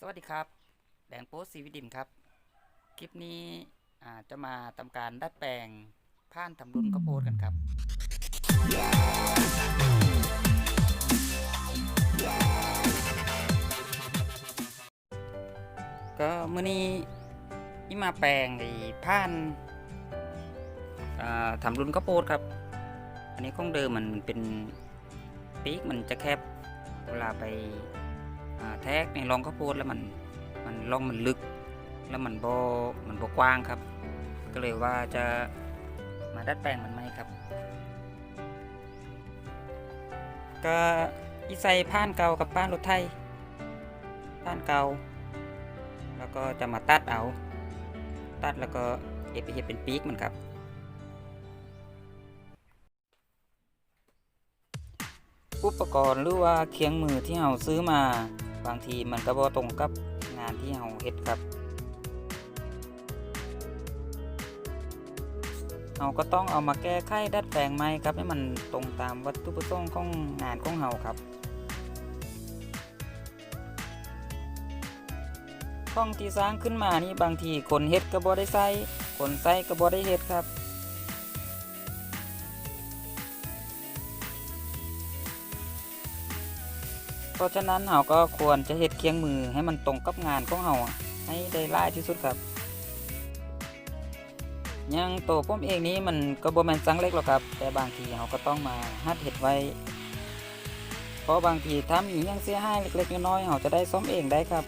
สวัสดีครับ แดงโป๊สีวิดิมครับ คลิปนี้จะมาทำการดัดแปลงผ่านทำรุนข้าวโพดกันครับ ก็มื่อนี้อีมาแปลงไอ้ผ่านทำรุนข้าวโพดครับ อันนี้ของเดิมมันเป็นปีกมันจะแคบเวลาไป แท็กในรองข้าวโพดแล้วมันมันร่องมันลึก แล้วมันโบมันโบกว้างครับ ก็เลยว่าจะมาดัดแปลงมันไหมครับก็อีใส่ผ่านเก่ากับผ่านรถไทยผ่านเก่า แล้วก็จะมาตัดเอา ตัดแล้วก็เอฟไปเฮ็ดเป็นปีกมันครับ อุปกรณ์หรือว่าเคียงมือที่เราซื้อมา บางทีมันก็บ่ตรงกับงานที่เราเฮ็ดครับเราก็ต้องเอามาแก้ไขดัดแปลงใหม่ครับ ให้มันตรงตามวัตถุประสงค์ของงานของเราครับห้องที่สร้างขึ้นมานี่บางทีคนเฮ็ดก็บ่ได้ใส่คนใส่ก็บ่ได้เฮ็ดครับ เพราะฉะนั้นเราก็ควรจะเฮ็ดเคียงมือให้มันตรงกับงานของเราให้ได้หลายที่สุดครับยังตัวผมเองนี้มันก็บ่แม่นสังเล็กหรอกครับ แต่บางทีเราก็ต้องมาหัดเฮ็ดไว้ เพราะบางทีทำอีหยังเสียหายเล็กๆน้อยๆเราจะได้ซ่อมเองได้ครับ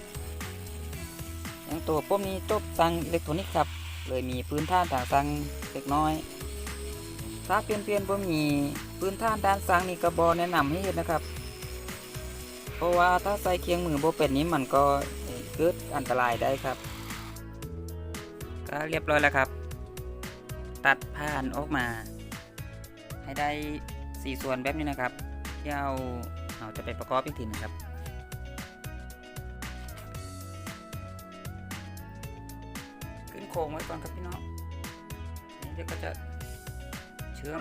ยังตัวผมนี้จบสังอิเล็กทรอนิกส์ครับ เลยมีพื้นฐานทางสังเล็กน้อย ถ้าเปลี่ยนๆบ่มีพื้นฐานด้านสังนี่ก็บ่แนะนำให้เฮ็ดนะครับ เพราะว่าถ้าใส่เคียงมือโบเป็นนี้มันก็เกิดอันตรายได้ครับ ก็เรียบร้อยแล้วครับ ตัดผ่านออกมา ให้ได้สี่ส่วนแบบนี้นะครับที่เอาเอาจะไปประกอบอีกทีหนึงครับขึ้นโครงไว้ก่อนครับพี่น้องนี่เดี๋ยวก็จะเชื่อม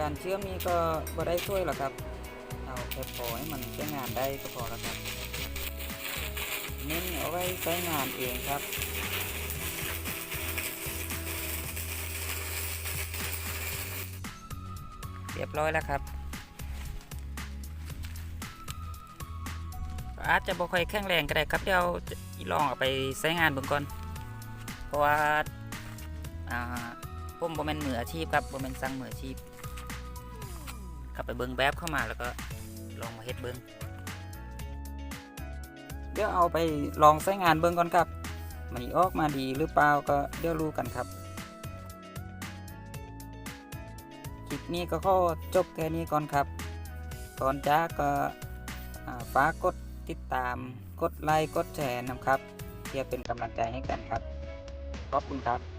การเชื่อมนี่ก็บ่ได้ช่วยหรอกครับ เอาแค่พอให้มันใช้งานได้ก็พอแล้วครับเน้นเอาไว้ใช้งานเองครับเรียบร้อยแล้วครับ อาจจะบ่ค่อยแข็งแรงก็ได้ครับเดี๋ยวลองเอาไปใช้งานเบิ่งก่อน เพราะว่าอ่าผมบ่แม่นมืออาชีพครับบ่แม่นสั่งมืออาชีพ กลับไปเบิ่งแบบเข้ามาแล้วก็ลองมาเฮ็ดเบิ่งเดี๋ยวเอาไปลองใช้งานเบิ่งก่อนครับ มันออกมาดีหรือเปล่าก็เดี๋ยวรู้กันครับ คลิปนี้ก็ขอจบแค่นี้ก่อนครับก่อนจากก็อ่าฝากกดติดตาม กดไลค์ กดแชร์นะครับเพื่อเป็นกำลังใจให้กันครับ ขอบคุณครับ